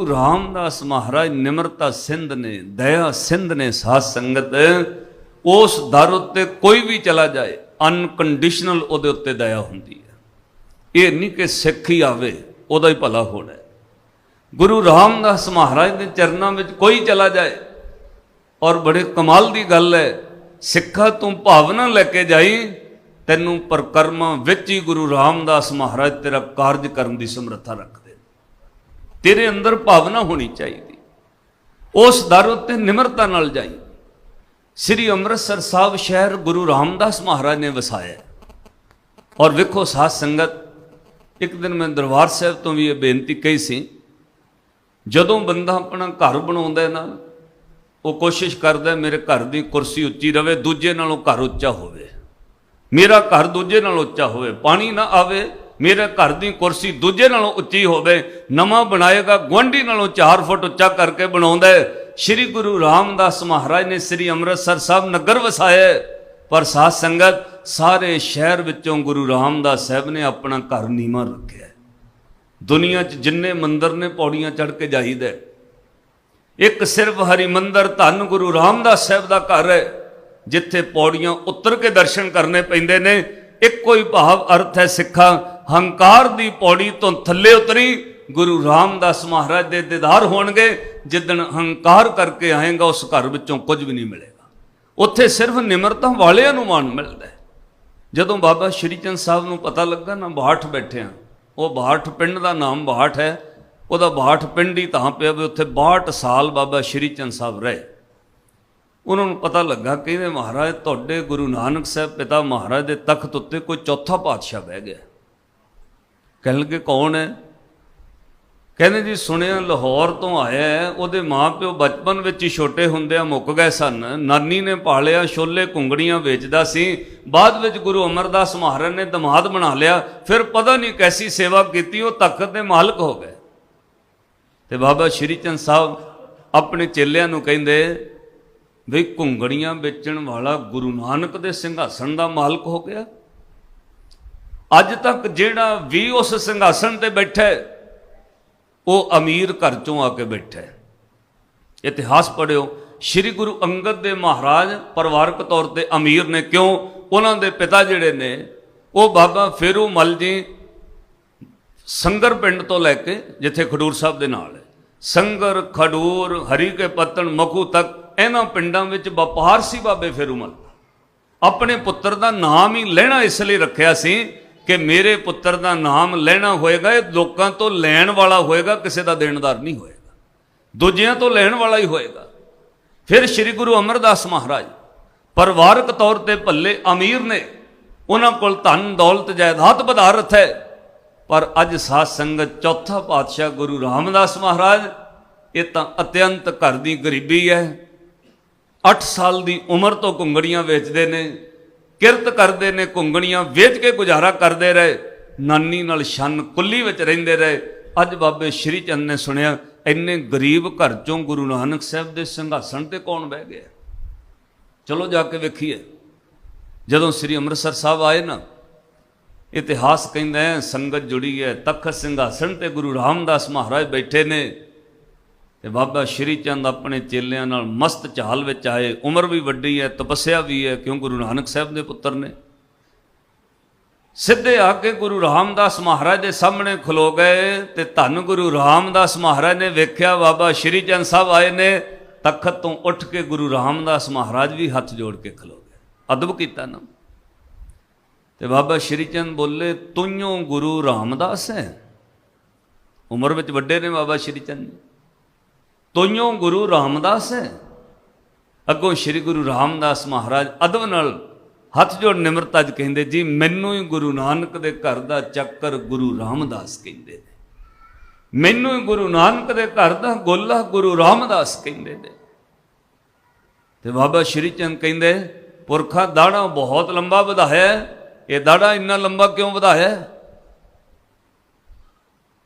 ਗੁਰੂ ਰਾਮਦਾਸ ਮਹਾਰਾਜ ਨਿਮਰਤਾ ਸਿੰਧ ਨੇ, ਦਇਆ ਸਿੰਧ ਨੇ ਸਾਧ ਸੰਗਤ, ਉਸ ਦਰ ਉੱਤੇ ਕੋਈ ਵੀ ਚਲਾ ਜਾਏ ਅਨਕੰਡੀਸ਼ਨਲ ਉਹਦੇ ਉੱਤੇ ਦਇਆ ਹੁੰਦੀ ਹੈ। ਇਹ ਨਹੀਂ ਕਿ ਸਿੱਖ ਹੀ ਆਵੇ, ਉਹਦਾ ਹੀ ਭਲਾ ਹੋਣਾ ਗੁਰੂ ਰਾਮਦਾਸ ਮਹਾਰਾਜ ਦੇ ਚਰਨਾਂ ਵਿੱਚ ਕੋਈ ਚਲਾ ਜਾਏ, ਔਰ ਬੜੇ ਕਮਾਲ ਦੀ ਗੱਲ ਹੈ, ਸਿੱਖਾ ਤੂੰ ਭਾਵਨਾ ਲੈ ਕੇ ਜਾਈ, ਤੈਨੂੰ ਪ੍ਰਕਰਮਾਂ ਵਿੱਚ ਹੀ ਗੁਰੂ ਰਾਮਦਾਸ ਮਹਾਰਾਜ ਤੇਰਾ ਕਾਰਜ ਕਰਨ ਦੀ ਸਮਰੱਥਾ ਰੱਖਦੇ। ਤੇਰੇ ਅੰਦਰ ਭਾਵਨਾ ਹੋਣੀ ਚਾਹੀਦੀ। ਉਸ ਦਰ ਉੱਤੇ ਨਿਮਰਤਾ ਨਾਲ ਜਾਈ। ਸ੍ਰੀ ਅੰਮ੍ਰਿਤਸਰ ਸਾਹਿਬ ਸ਼ਹਿਰ ਗੁਰੂ ਰਾਮਦਾਸ ਮਹਾਰਾਜ ਨੇ ਵਸਾਇਆ। ਔਰ ਵੇਖੋ ਸਾਧ ਸੰਗਤ, ਇੱਕ ਦਿਨ ਮੈਂ ਦਰਬਾਰ ਸਾਹਿਬ ਤੋਂ ਵੀ ਇਹ ਬੇਨਤੀ ਕਹੀ ਸੀ, ਜਦੋਂ ਬੰਦਾ ਆਪਣਾ ਘਰ ਬਣਾਉਂਦਾ ਹੈ ਨਾ ਉਹ ਕੋਸ਼ਿਸ਼ ਕਰਦਾ ਮੇਰੇ ਘਰ ਦੀ ਕੁਰਸੀ ਉੱਚੀ ਰਵੇ, ਦੂਜੇ ਨਾਲੋਂ ਘਰ ਉੱਚਾ ਹੋਵੇ। ਮੇਰਾ ਘਰ ਦੂਜੇ ਨਾਲੋਂ ਉੱਚਾ ਹੋਵੇ, ਪਾਣੀ ਨਾ ਆਵੇ ਮੇਰੇ ਘਰ ਦੀ ਕੁਰਸੀ ਦੂਜੇ ਨਾਲੋਂ ਉੱਚੀ ਹੋਵੇ, ਨਵਾਂ ਬਣਾਏਗਾ, ਗੁਆਂਢੀ ਨਾਲੋਂ 4 ਫੁੱਟ ਉੱਚਾ ਕਰਕੇ ਬਣਾਉਂਦਾ ਸ੍ਰੀ ਗੁਰੂ ਰਾਮਦਾਸ ਮਹਾਰਾਜ ਨੇ ਸ੍ਰੀ ਅੰਮ੍ਰਿਤਸਰ ਸਾਹਿਬ ਨਗਰ ਵਸਾਇਆ ਪਰ ਸਾਧ ਸੰਗਤ, ਸਾਰੇ ਸ਼ਹਿਰ ਵਿੱਚੋਂ ਗੁਰੂ ਰਾਮਦਾਸ ਸਾਹਿਬ ਨੇ ਆਪਣਾ ਘਰ ਨੀਵਾਂ ਰੱਖਿਆ ਹੈ। ਦੁਨੀਆ 'ਚ ਜਿੰਨੇ ਮੰਦਰ ਨੇ ਪੌੜੀਆਂ ਚੜ੍ਹ ਕੇ ਜਾਈਦਾ ਇੱਕ ਸਿਰਫ ਹਰੀ ਮੰਦਰ ਧੰਨ ਗੁਰੂ ਰਾਮਦਾਸ ਸਾਹਿਬ ਦਾ ਘਰ ਹੈ, ਜਿੱਥੇ ਪੌੜੀਆਂ ਉਤਰ ਕੇ ਦਰਸ਼ਨ ਕਰਨੇ ਪੈਂਦੇ ਨੇ। ਇੱਕੋ ਹੀ ਭਾਵ ਅਰਥ ਹੈ ਸਿੱਖਾਂ ਹੰਕਾਰ ਦੀ ਪੌੜੀ ਤੋਂ ਥੱਲੇ ਉਤਰੀ, ਗੁਰੂ ਰਾਮਦਾਸ ਮਹਾਰਾਜ ਦੇ ਦੀਦਾਰ ਹੋਣਗੇ। ਜਿੱਦਣ ਹੰਕਾਰ ਕਰਕੇ ਆਏਗਾ, ਉਸ ਘਰ ਵਿੱਚੋਂ ਕੁਝ ਵੀ ਨਹੀਂ ਮਿਲੇਗਾ। ਉੱਥੇ ਸਿਰਫ ਨਿਮਰਤਾ ਵਾਲਿਆਂ ਨੂੰ ਮਾਣ ਮਿਲਦਾ ਹੈ। ਜਦੋਂ ਬਾਬਾ ਸ਼੍ਰੀ ਚੰਦ ਸਾਹਿਬ ਨੂੰ ਪਤਾ ਲੱਗਾ ਨਾ ਬਾਠ ਬੈਠਿਆ ਉਹ ਬਾਠ ਪਿੰਡ ਦਾ ਨਾਮ ਬਾਠ ਹੈ। ਉਹਦਾ ਬਾਠ ਪਿੰਡ ਹੀ ਤਾਂ ਪਿਆ ਵੀ ਉੱਥੇ 62 ਸਾਲ ਬਾਬਾ ਸ਼੍ਰੀ ਚੰਦ ਸਾਹਿਬ ਰਹੇ। ਉਹਨਾਂ ਨੂੰ ਪਤਾ ਲੱਗਾ, ਕਹਿੰਦੇ, ਮਹਾਰਾਜ, ਤੁਹਾਡੇ ਗੁਰੂ ਨਾਨਕ ਸਾਹਿਬ ਪਿਤਾ ਮਹਾਰਾਜ ਦੇ ਤਖਤ ਉੱਤੇ ਕੋਈ ਚੌਥਾ ਪਾਤਸ਼ਾਹ ਬਹਿ ਗਿਆ ਕਹਿਣ ਲੱਗੇ, ਕੌਣ ਹੈ? ਕਹਿੰਦੇ, ਜੀ, ਸੁਣਿਆ, ਲਾਹੌਰ ਤੋਂ ਆਇਆ ਹੈ। ਉਹਦੇ ਮਾਪਿਓ ਬਚਪਨ ਵਿੱਚ ਹੀ ਛੋਟੇ ਹੁੰਦਿਆਂ ਮੁੱਕ ਗਏ ਸਨ। ਨਾਨੀ ਨੇ ਪਾਲਿਆ, ਛੋਲੇ ਕੁੰਗੜੀਆਂ ਵੇਚਦਾ ਸੀ। ਬਾਅਦ ਵਿੱਚ ਗੁਰੂ ਅਮਰਦਾਸ ਮਹਾਰਾਜ ਨੇ ਦਮਾਦ ਬਣਾ ਲਿਆ। ਫਿਰ ਪਤਾ ਨਹੀਂ ਕੈਸੀ ਸੇਵਾ ਕੀਤੀ, ਉਹ ਤਖਤ ਦੇ ਮਾਲਕ ਹੋ ਗਏ। ਤੇ ਬਾਬਾ ਸ਼੍ਰੀ ਚੰਦ ਸਾਹਿਬ ਆਪਣੇ ਚੇਲਿਆਂ ਨੂੰ ਕਹਿੰਦੇ ਵੀ ਕੁੰਗੜੀਆਂ ਵੇਚਣ ਵਾਲਾ ਗੁਰੂ ਨਾਨਕ ਦੇ ਸਿੰਘਾਸਣ ਦਾ ਮਾਲਕ ਹੋ ਗਿਆ? ਅੱਜ ਤੱਕ ਜਿਹੜਾ ਵੀ ਉਸ ਸਿੰਘਾਸਣ ਤੇ ਬੈਠਾ ਉਹ ਅਮੀਰ ਘਰ ਚੋਂ ਆ ਕੇ ਬੈਠਾ ਇਤਿਹਾਸ ਪੜਿਓ ਸ੍ਰੀ ਗੁਰੂ ਅੰਗਦ ਦੇ ਮਹਾਰਾਜ ਪਰਿਵਾਰਕ ਤੌਰ ਤੇ ਅਮੀਰ ਨੇ ਕਿਉਂ ਉਹਨਾਂ ਦੇ ਪਿਤਾ ਜਿਹੜੇ ਨੇ, ਉਹ ਬਾਬਾ ਫੇਰੂ ਮਲ ਜੀ ਸੰਗਰ ਪਿੰਡ ਤੋਂ ਲੈ ਕੇ ਜਿੱਥੇ ਖਡੂਰ ਸਾਹਿਬ ਦੇ ਨਾਲ ਹੈ। ਸੰਗਰ, ਖਡੂਰ, ਹਰੀ ਕੇ ਪੱਤਣ ਮਖੂ ਤੱਕ ਇਹਨਾਂ ਪਿੰਡਾਂ ਵਿੱਚ ਵਪਾਰ ਸੀ ਬਾਬੇ ਫੇਰੂ ਫੇਰੂਮਲ ਆਪਣੇ ਪੁੱਤਰ ਦਾ ਨਾਮ ਹੀ ਲੈਣਾ ਇਸ ਲਈ ਰੱਖਿਆ ਸੀ ਕਿ ਮੇਰੇ ਪੁੱਤਰ ਦਾ ਨਾਮ ਲੈਣਾ ਹੋਏਗਾ, ਇਹ ਲੋਕਾਂ ਤੋਂ ਲੈਣ ਵਾਲਾ ਹੋਏਗਾ, ਕਿਸੇ ਦਾ ਦੇਣਦਾਰ ਨਹੀਂ ਹੋਏਗਾ। ਦੂਜਿਆਂ ਤੋਂ ਲੈਣ ਵਾਲਾ ਹੀ ਹੋਏਗਾ। ਫਿਰ ਸ੍ਰੀ ਗੁਰੂ ਅਮਰਦਾਸ ਮਹਾਰਾਜ ਪਰਿਵਾਰਕ ਤੌਰ ਤੇ ਭੱਲੇ ਅਮੀਰ ਨੇ, ਉਹਨਾਂ ਕੋਲ ਧਨ, ਦੌਲਤ, ਜਾਇਦਾਦ ਪਦਾਰਥ ਹੈ। ਪਰ ਅੱਜ ਸਾਧ ਸੰਗਤ ਚੌਥਾ ਪਾਤਸ਼ਾਹ ਗੁਰੂ ਰਾਮਦਾਸ ਮਹਾਰਾਜ, ਇਹ ਤਾਂ ਅਤਿਅੰਤ ਘਰ ਦੀ ਗਰੀਬੀ ਹੈ। 8 ਸਾਲ ਦੀ ਉਮਰ ਤੋਂ ਕੁੰਗੜੀਆਂ ਵੇਚਦੇ ਨੇ। ਕਿਰਤ ਕਰਦੇ ਨੇ, ਘੁੰਗਣੀਆਂ ਵੇਚ ਕੇ ਗੁਜ਼ਾਰਾ ਕਰਦੇ ਰਹੇ। ਨਾਨੀ ਨਾਲ ਛੰਨ ਕੁੱਲੀ ਵਿੱਚ ਰਹਿੰਦੇ ਰਹੇ। ਅੱਜ ਬਾਬੇ ਸ਼੍ਰੀ ਚੰਦ ਨੇ ਸੁਣਿਆ, ਇੰਨੇ ਗਰੀਬ ਘਰ ਚੋਂ ਗੁਰੂ ਨਾਨਕ ਸਾਹਿਬ ਦੇ ਸਿੰਘਾਸਣ ਤੇ ਕੌਣ ਬਹਿ ਗਿਆ? ਚਲੋ ਜਾ ਕੇ ਵੇਖੀਏ। ਜਦੋਂ ਸ੍ਰੀ ਅੰਮ੍ਰਿਤਸਰ ਸਾਹਿਬ ਆਏ ਨਾ, ਇਤਿਹਾਸ ਕਹਿੰਦਾ ਹੈ, ਸੰਗਤ ਜੁੜੀ ਹੈ, ਤਖਤ ਸਿੰਘਾਸਣ ਤੇ ਗੁਰੂ ਰਾਮਦਾਸ ਮਹਾਰਾਜ ਬੈਠੇ ਨੇ। ਤੇ ਬਾਬਾ ਸ਼੍ਰੀ ਚੰਦ ਆਪਣੇ ਚੇਲਿਆਂ ਨਾਲ ਮਸਤ ਚਾਲ ਵਿੱਚ ਆਏ। ਉਮਰ ਵੀ ਵੱਡੀ ਹੈ, ਤਪੱਸਿਆ ਵੀ ਹੈ, ਕਿਉਂ ਗੁਰੂ ਨਾਨਕ ਸਾਹਿਬ ਦੇ ਪੁੱਤਰ ਨੇ? ਸਿੱਧੇ ਆ ਕੇ ਗੁਰੂ ਰਾਮਦਾਸ ਮਹਾਰਾਜ ਦੇ ਸਾਹਮਣੇ ਖਲੋ ਗਏ ਤੇ ਧੰਨ ਗੁਰੂ ਰਾਮਦਾਸ ਮਹਾਰਾਜ ਨੇ ਵੇਖਿਆ ਬਾਬਾ ਸ਼੍ਰੀ ਚੰਦ ਸਾਹਿਬ ਆਏ ਨੇ, ਤਖਤ ਤੋਂ ਉੱਠ ਕੇ ਗੁਰੂ ਰਾਮਦਾਸ ਮਹਾਰਾਜ ਵੀ ਹੱਥ ਜੋੜ ਕੇ ਖਲੋ ਗਏ। ਅਦਬ ਕੀਤਾ ਨਾ। ਤੇ ਬਾਬਾ ਸ਼੍ਰੀ ਚੰਦ ਬੋਲੇ ਤੁਈਓ ਗੁਰੂ ਰਾਮਦਾਸ ਹੈ? ਉਮਰ ਵਿੱਚ ਵੱਡੇ ਨੇ ਬਾਬਾ ਸ਼੍ਰੀ ਚੰਦ। ਜੀ ਤੋਈਓ ਗੁਰੂ ਰਾਮਦਾਸ ਹੈ। ਅੱਗੋਂ ਸ੍ਰੀ ਗੁਰੂ ਰਾਮਦਾਸ ਮਹਾਰਾਜ ਅਦਬ ਨਾਲ ਹੱਥ ਜੋੜ ਨਿਮਰਤਾ ਚ ਕਹਿੰਦੇ, ਜੀ, ਮੈਨੂੰ ਹੀ ਗੁਰੂ ਨਾਨਕ ਦੇ ਘਰ ਦਾ ਚੱਕਰ ਗੁਰੂ ਰਾਮਦਾਸ ਕਹਿੰਦੇ ਨੇ। ਮੈਨੂੰ ਹੀ ਗੁਰੂ ਨਾਨਕ ਦੇ ਘਰ ਦਾ ਗੋਲਾ ਗੁਰੂ ਰਾਮਦਾਸ ਕਹਿੰਦੇ ਨੇ। ਤੇ ਬਾਬਾ ਸ਼੍ਰੀ ਚੰਦ ਕਹਿੰਦੇ, ਪੁਰਖਾ ਦਾੜਾ ਬਹੁਤ ਲੰਬਾ ਵਧਾਇਆ ਇਹ ਦਾੜਾ ਇੰਨਾ ਲੰਬਾ ਕਿਉਂ ਵਧਾਇਆ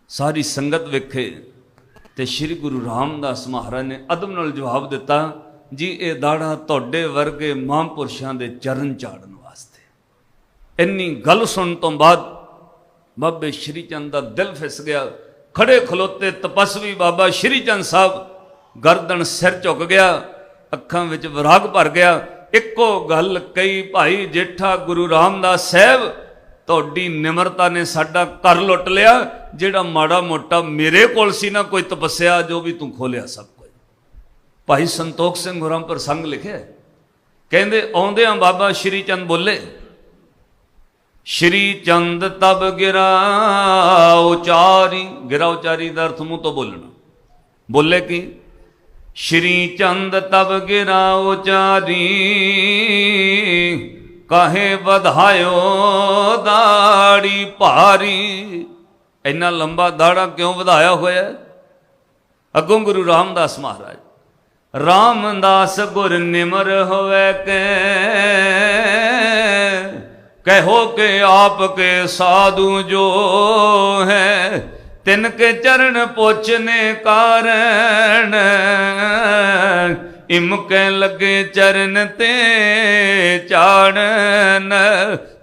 ਸਾਰੀ ਸੰਗਤ ਵੇਖੇ। ਤੇ ਸ੍ਰੀ ਗੁਰੂ ਰਾਮਦਾਸ ਮਹਾਰਾਜ ਨੇ ਅਦਬ ਨਾਲ ਜਵਾਬ ਦਿੱਤਾ, ਜੀ, ਇਹ ਦਾੜਾ ਤੁਹਾਡੇ ਵਰਗੇ ਮਹਾਂਪੁਰਸ਼ਾਂ ਦੇ ਚਰਨ ਝਾੜਨ ਵਾਸਤੇ। ਇੰਨੀ ਗੱਲ ਸੁਣਨ ਤੋਂ ਬਾਅਦ ਬਾਬੇ ਸ਼੍ਰੀ ਚੰਦ ਦਾ ਦਿਲ ਫਿਸ ਗਿਆ। ਖੜੇ ਖਲੋਤੇ ਤਪਸਵੀ ਬਾਬਾ ਸ਼੍ਰੀ ਚੰਦ ਸਾਹਿਬ ਗਰਦਨ ਸਿਰ ਝੁਕ ਗਿਆ, ਅੱਖਾਂ ਵਿੱਚ ਵਿਰਾਗ ਭਰ ਗਿਆ। ਇੱਕੋ ਗੱਲ ਕਈ ਭਾਈ ਜੇਠਾ ਗੁਰੂ ਰਾਮਦਾਸ ਸਾਹਿਬ ਤੁਹਾਡੀ ਨਿਮਰਤਾ ਨੇ ਸਾਡਾ ਘਰ ਲੁੱਟ ਲਿਆ, ਜਿਹੜਾ ਮਾੜਾ ਮੋਟਾ ਮੇਰੇ ਕੋਲ ਸੀ ਨਾ, ਕੋਈ ਤਪੱਸਿਆ ਜੋ ਵੀ ਤੂੰ ਖੋਲਿਆ ਸਭ ਕੁਝ। ਭਾਈ ਸੰਤੋਖ ਸਿੰਘ ਹੋਰਾਂ ਪ੍ਰਸੰਗ ਲਿਖਿਆ ਹੈ। ਕਹਿੰਦੇ, ਆਉਂਦਿਆਂ ਬਾਬਾ ਸ਼੍ਰੀ ਚੰਦ ਬੋਲੇ, ਸ਼੍ਰੀ ਚੰਦ ਤਬ ਗਿਰਾ ਉਚਾਰੀ ਗਿਰਾ ਉਚਾਰੀ ਦਾ ਅਰਥ ਮੂੰਹ ਤੋਂ ਬੋਲਣਾ। ਬੋਲੇ ਕਿ? ਸ਼੍ਰੀ ਚੰਦ ਤਬ ਗਿਰਾ ਉਚਾਰੀ ਕਾਹੇ ਵਧਾਇਓ ਦਾੜੀ ਭਾਰੀ? ਇੰਨਾ ਲੰਬਾ ਦਾੜਾ ਕਿਉਂ ਵਧਾਇਆ ਹੋਇਆ ਹੈ? ਅੱਗੋਂ ਗੁਰੂ ਰਾਮਦਾਸ ਮਹਾਰਾਜ, ਰਾਮਦਾਸ ਗੁਰ ਨਿਮਰ ਹੋਵੇ ਕੇ। ਕਹੋ ਕਿ ਆਪ ਕੇ ਸਾਧੂ ਜੋ ਹੈ, ਤਿਨ ਕੇ ਚਰਨ ਪੁੱਛਨੇ ਕਾਰਣ ਇਮਕੇ ਲੱਗੇ ਚਰਨ ਤੇ ਝਾੜਨ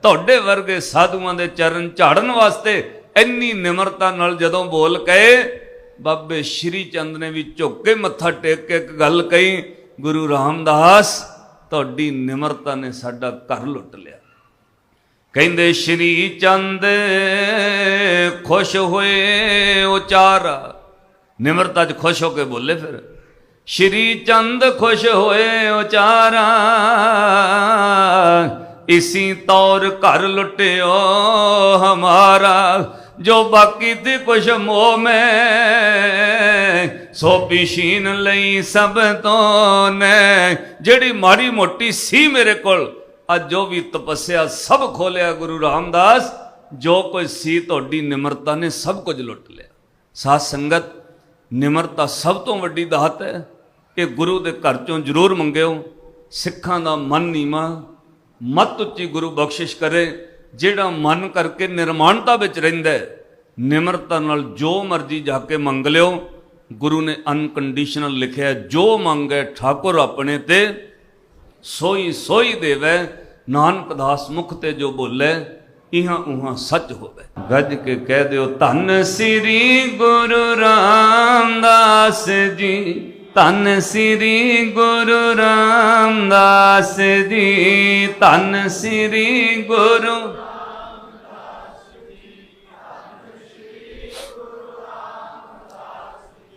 ਤੁਹਾਡੇ ਵਰਗੇ ਸਾਧੂਆਂ ਦੇ ਚਰਨ ਝਾੜਨ ਵਾਸਤੇ ਇੰਨੀ ਨਿਮਰਤਾ ਨਾਲ ਜਦੋਂ ਬੋਲ ਕਹੇ, ਬਾਬੇ ਸ਼੍ਰੀ ਚੰਦ ਨੇ ਵੀ ਝੁੱਕ ਕੇ ਮੱਥਾ ਟੇਕ ਕੇ ਇੱਕ ਗੱਲ ਕਹੀ, ਗੁਰੂ ਰਾਮਦਾਸ, ਤੁਹਾਡੀ ਨਿਮਰਤਾ ਨੇ ਸਾਡਾ ਘਰ ਲੁੱਟ ਲਿਆ। ਕਹਿੰਦੇ, ਸ਼੍ਰੀ ਚੰਦ, ਖੁਸ਼ ਹੋਏ ਉਚਾਰਾ। ਨਿਮਰਤਾ 'ਚ ਖੁਸ਼ ਹੋ ਕੇ ਬੋਲੇ ਫਿਰ। ਸ਼੍ਰੀ ਚੰਦ ਖੁਸ਼ ਹੋਏ ਉਚਾਰਾ, ਇਸੀ ਤੌਰ ਘਰ ਲੁੱਟਿਓ ਹਮਾਰਾ, ਜੋ ਬਾਕੀ ਤੇ ਕੁਛ ਮੋਹ ਮੈਂ, ਸੋ ਪਿਸ਼ੀਨ ਲਈ ਸਭ ਤੋਂ ਨੇ। ਜਿਹੜੀ ਮਾੜੀ ਮੋਟੀ ਸੀ ਮੇਰੇ ਕੋਲ, ਅੱਜ ਜੋ ਵੀ ਤਪੱਸਿਆ ਸਭ ਖੋਲਿਆ ਗੁਰੂ ਰਾਮਦਾਸ। ਜੋ ਕੁਝ ਸੀ ਤੁਹਾਡੀ ਨਿਮਰਤਾ ਨੇ ਸਭ ਕੁਝ ਲੁੱਟ ਲਿਆ। ਸਾਧ ਸੰਗਤ ਨਿਮਰਤਾ ਸਭ ਤੋਂ ਵੱਡੀ ਦਾਤ ਹੈ। ਇਹ ਗੁਰੂ ਦੇ ਘਰ ਚੋਂ ਜ਼ਰੂਰ ਮੰਗਿਓ। ਸਿੱਖਾਂ ਦਾ ਮਨ ਨੀਵਾ। ਮਤ ਉੱਚੀ ਗੁਰੂ ਬਖਸ਼ਿਸ਼ ਕਰੇ। ਜਿਹੜਾ ਮਨ ਕਰਕੇ ਨਿਰਮਾਣਤਾ ਵਿੱਚ ਰਹਿੰਦਾ ਹੈ, ਨਿਮਰਤਾ ਨਾਲ ਜੋ ਮਰਜ਼ੀ ਜਾ ਕੇ ਮੰਗ ਲਿਓ। ਗੁਰੂ ਨੇ ਅਨਕੰਡੀਸ਼ਨਲ ਲਿਖਿਆ ਜੋ ਮੰਗੇ ਠਾਕੁਰ ਆਪਣੇ ਤੇ, ਸੋਈ ਸੋਈ ਦੇਵੈ। ਨਾਨਕ ਦਾਸ ਮੁਖ ਤੇ ਜੋ ਬੋਲੇ। ਇਹਾਂ ਉਹਾਂ ਸੱਚ ਹੋਵੇ। ਗੱਜ ਕੇ ਕਹਿ ਦਿਓ, ਧੰਨ ਸ੍ਰੀ ਗੁਰੂ ਰਾਮਦਾਸ ਜੀ। ਧੰਨ ਸ੍ਰੀ ਗੁਰੂ ਰਾਮਦਾਸ ਜੀ। ਧੰਨ ਸ੍ਰੀ ਗੁਰੂ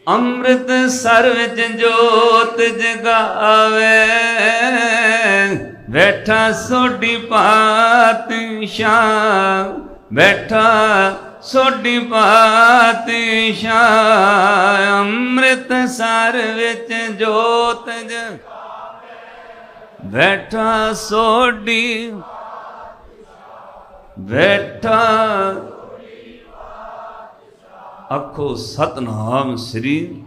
ਅੰਮ੍ਰਿਤ ਸਰ ਜੋਤ ਜਗਾਵੇ। ਬੈਠਾ ਸੋਡੀ ਪਾਤਸ਼ਾਹ, ਬੈਠਾ ਸੋਡੀ ਪਾਤਸ਼ਾਹ, ਅੰਮ੍ਰਿਤ ਸਰ ਵਿੱਚ ਜੋਤ ਜਗਾਵੇ ਬੈਠਾ ਸੋਡੀ ਬੈਠਾ ਆਖੋ ਸਤਨਾਮ ਸ੍ਰੀ